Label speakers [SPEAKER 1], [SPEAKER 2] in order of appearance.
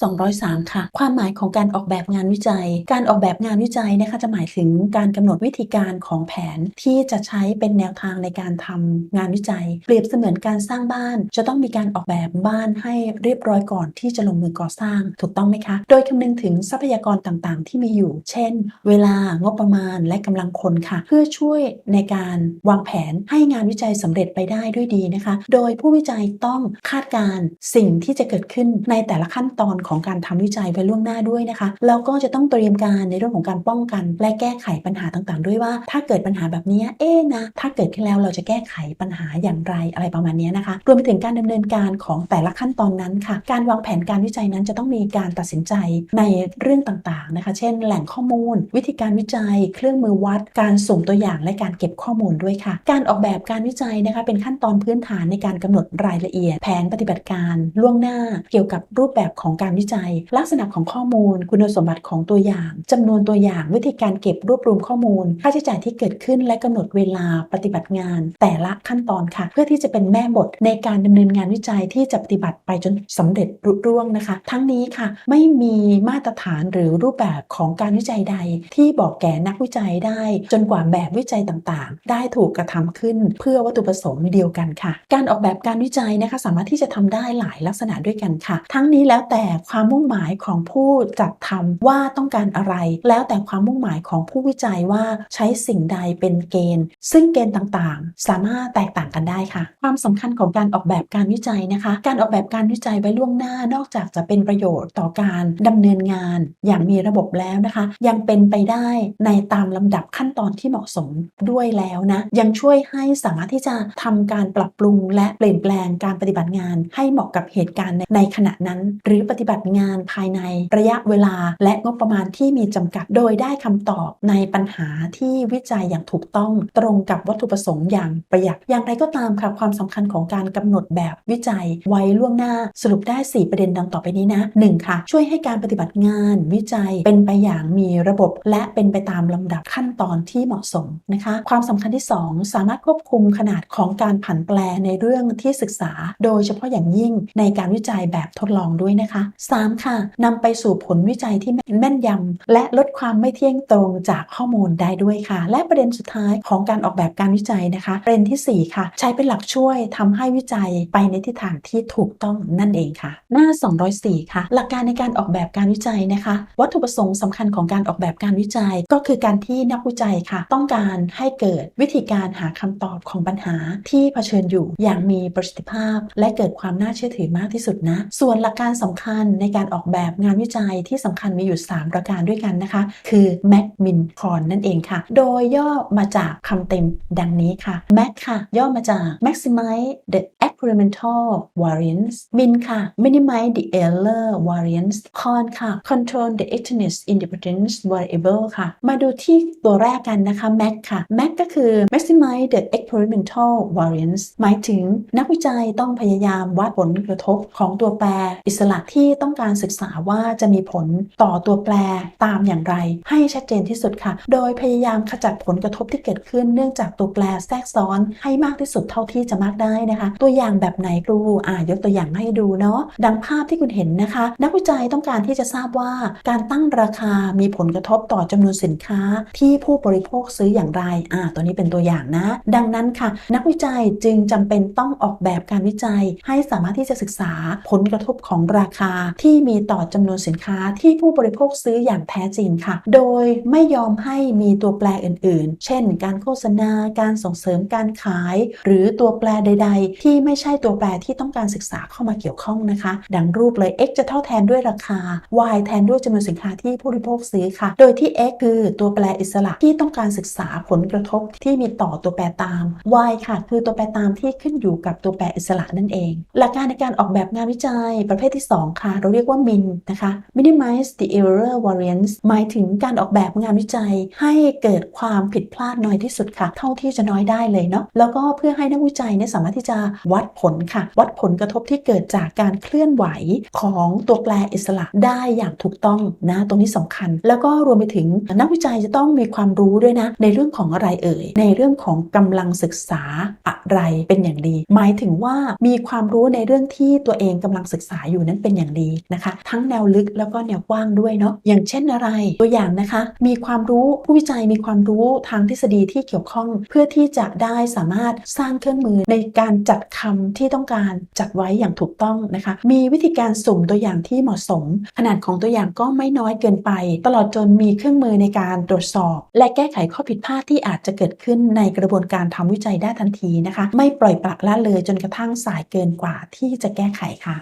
[SPEAKER 1] หน้า203 ค่ะ ความหมายของการออกแบบงานวิจัย การออกแบบงานวิจัยนะคะจะหมายถึงการกำหนดวิธีการของแผนที่จะใช้เป็นแนวทางในการทำงานวิจัย เปรียบเสมือนการสร้างบ้าน จะต้องมีการออกแบบบ้านให้เรียบร้อยก่อนที่จะลงมือก่อสร้าง ถูกต้องไหมคะ โดยคำนึงถึงทรัพยากรต่างๆ ที่มีอยู่ เช่น เวลางบประมาณและกำลังคนค่ะ เพื่อช่วยในการวางแผนให้งานวิจัยสำเร็จไปได้ด้วยดีนะคะ โดยผู้วิจัยต้องคาดการณ์สิ่งที่จะเกิดขึ้นในแต่ละขั้นตอนของการทำวิจัยไว้ล่วงหน้าด้วยนะคะแล้วก็จะต้องเตรียมการในเรื่องของการป้องกัน และแก้ไขปัญหาต่างๆ ด้วยว่า ถ้าเกิดปัญหาแบบนี้เอ๊นะถ้าเกิดขึ้นแล้วเราจะแก้ไขปัญหาอย่างไรอะไรประมาณนี้นะคะรวมไปถึงการดำเนินการของแต่ละขั้นตอนนั้นค่ะ การวางแผนการวิจัยนั้นจะต้องมีการตัดสินใจในเรื่องต่างๆนะคะ เช่น แหล่งข้อมูล วิธีการวิจัย เครื่องมือวัด การส่งตัวอย่างและการเก็บข้อมูลด้วยค่ะ การออกแบบการวิจัยนะคะเป็นขั้นตอนพื้นฐานในการกำหนดรายละเอียด แผนปฏิบัติการล่วงหน้า เกี่ยวกับรูปแบบของการวิจัย ลักษณะของข้อมูล คุณสมบัติของตัวอย่างจำนวนตัวอย่างวิธีการเก็บรวบรวมข้อมูล ค่าใช้จ่ายที่เกิดขึ้นและกำหนดเวลาปฏิบัติงาน แต่ละขั้นตอนค่ะ เพื่อที่จะเป็นแม่บทในการดำเนินงานวิจัยที่จะปฏิบัติไปจนสำเร็จรุร่วงนะคะ ทั้งนี้ค่ะไม่มีมาตรฐานหรือรูปแบบของการวิจัยใด ที่บอกแก่นักวิจัยได้ จนกว่าแบบวิจัยต่างๆ ได้ถูกกระทำขึ้น เพื่อวัตถุประสงค์เดียวกันค่ะ การออกแบบการวิจัยนะคะสามารถที่จะทำได้หลายลักษณะด้วยกันค่ะ ทั้งนี้แล้วแต่ความมุ่งหมายของผู้จัดทำว่าต้องการอะไร แล้วแต่ความมุ่งหมายของผู้วิจัยว่าใช้สิ่งใดเป็นเกณฑ์ ซึ่งเกณฑ์ต่างๆ สามารถแตกต่างกันได้ค่ะ ความสำคัญของการออกแบบการวิจัยนะคะ การออกแบบการวิจัยไว้ล่วงหน้านอกจากจะเป็นประโยชน์ต่อการดำเนินงาน อย่างมีระบบแล้วนะคะ ยังเป็นไปได้ในตามลำดับขั้นตอนที่เหมาะสมด้วยแล้วนะยังช่วยให้สามารถที่จะทำการปรับปรุงและเปลี่ยนแปลงการปฏิบัติงาน ให้เหมาะกับเหตุการณ์ในในขณะนั้น หรือปฏิบัติงานภายในระยะเวลา และงบประมาณที่มีจำกัด โดยได้คำตอบในปัญหาที่วิจัยอย่างถูกต้องตรงกับวัตถุประสงค์อย่างประหยัด อย่างไรก็ตามค่ะความสำคัญของการกำหนดแบบวิจัยไว้ล่วงหน้าสรุปได้ 4 ประเด็นดังต่อไปนี้นะ 1. ค่ะ ช่วยให้การปฏิบัติงานวิจัยเป็นไปอย่างมีระบบ และเป็นไปตามลำดับขั้นตอนที่เหมาะสมนะคะ ความสำคัญที่ 2 สามารถควบคุมขนาดของการผันแปรในเรื่องที่ศึกษา โดยเฉพาะอย่างยิ่งในการวิจัยแบบทดลองด้วยนะคะ 3. ค่ะนำไปสู่ผลวิจัยที่แม่นยำและลดความไม่เที่ยงตรงจากข้อมูลได้ด้วยค่ะ และประเด็นสุดท้ายของการออกแบบการวิจัยนะคะประเด็นทีสี่ 4 ค่ะ ใช้เป็นหลักช่วยทำให้วิจัยไปในทิศทางที่ถูกต้องนั่นเองค่ะ หน้า 204 ค่ะ หลักการในการออกแบบการวิจัยนะคะ วัตถุประสงค์สำคัญของการออกแบบการวิจัย ก็คือการที่นักวิจัยค่ะ ต้องการให้เกิดวิธีการหาคำตอบของปัญหาที่เผชิญอยู่อย่างมีประสิทธิภาพ และเกิดความน่าเชื่อถือมากที่สุดนะ ส่วนหลักการสำคัญนในการออกแบบงานวิจัยที่สำคัญมีอยู่ 3 ประการด้วยกันนะคะ คือแมกมินคอนนั่นเองค่ะ โดยย่อมาจากคำเต็มดังนี้ค่ะแมกค่ะ ย่อมาจาก maximize the experimental variance มินค่ะ minimize the error variance คอนค่ะ control the external independence variable ค่ะ มาดูที่ตัวแรกกันนะคะ mac ค่ะ mac ก็คือ maximize the experimental variance หมายถึงนักวิจัยต้องพยายามวัดผลกระทบของตัวแปรอิสระที่ต้องการศึกษาว่าจะมีผลต่อตัวแปรตามอย่างไร ให้ชัดเจนที่สุดค่ะ โดยพยายามขจัดผลกระทบที่เกิดขึ้น เนื่องจากตัวแปรแทรกซ้อนให้มากที่สุดเท่าที่จะมากได้นะคะ ตัวอย่างแบบไหนครูอ่ายกตัวอย่างให้ดูเนาะดังภาพที่คุณเห็นนะคะ นักวิจัยต้องการที่จะทราบว่าการตั้งราคามีผลกระทบต่อจำนวนสินค้า ที่ผู้บริโภคซื้ออย่างไรอ่าตัวนี้เป็นตัวอย่างนะ ดังนั้นค่ะ นักวิจัยจึงจำเป็นต้องออกแบบการวิจัย ให้สามารถที่จะศึกษาผลกระทบของราคาที่มีต่อจำนวนสินค้าที่ผู้บริโภคซื้ออย่างแท้จริงค่ะ โดยไม่ยอมให้มีตัวแปรอื่นๆ เช่น การโฆษณา การส่งเสริมการขาย หรือตัวแปรใด ๆ ที่ไม่ใช่ตัวแปรที่ต้องการศึกษาเข้ามาเกี่ยวข้องนะคะ ดังรูปเลย x จะเท่าแทนด้วยราคา y แทนด้วยจำนวนสินค้าที่ผู้บริโภคซื้อค่ะ โดยที่ x คือตัวแปรอิสระที่ต้องการศึกษาผลกระทบที่มีต่อตัวแปรตาม y ค่ะ คือตัวแปรตามที่ขึ้นอยู่กับตัวแปรอิสระนั่นเอง หลักการในการออกแบบงานวิจัยประเภทที่ 2 ค่ะเราเรียกว่า min นะคะ minimize the error variance หมายถึงการออกแบบงานวิจัย ให้เกิดความผิดพลาดน้อยที่สุดค่ะ เท่าที่จะน้อยได้เลยเนาะแล้วก็เพื่อให้นักวิจัยเนี่ยสามารถที่จะวัดผลค่ะ วัดผลกระทบที่เกิดจากการเคลื่อนไหวของตัวแปรอิสระได้อย่างถูกต้องนะตรงนี้สำคัญ แล้วก็รวมไปถึงนักวิจัยจะต้องมีความรู้ด้วยนะ ในเรื่องของอะไรเอ่ย ในเรื่องของกำลังศึกษาอะไรเป็นอย่างดี หมายถึงว่ามีความรู้ในเรื่องที่ตัวเองกำลังศึกษาอยู่นั้นเป็นอย่างดีนะคะ ทั้งแนวลึกแล้วก็แนวกว้างด้วยเนาะอย่างเช่นอะไร ตัวอย่างนะคะ มีความรู้ผู้วิจัยมีความรู้ทางทฤษฎีที่เกี่ยวข้อง เพื่อที่จะได้สามารถสร้างเครื่องมือในการจัดคำที่ต้องการจัดไว้อย่างถูกต้องนะคะ มีวิธีการสุ่มตัวอย่างที่เหมาะสม ขนาดของตัวอย่างก็ไม่น้อยเกินไป ตลอดจนมีเครื่องมือในการตรวจสอบ และแก้ไขข้อผิดพลาดที่อาจจะเกิดขึ้นในกระบวนการทำวิจัยได้ทันทีนะคะ ไม่ปล่อยปละละเลยจนกระทั่งสายเกินกว่าที่จะแก้ไขค่ะ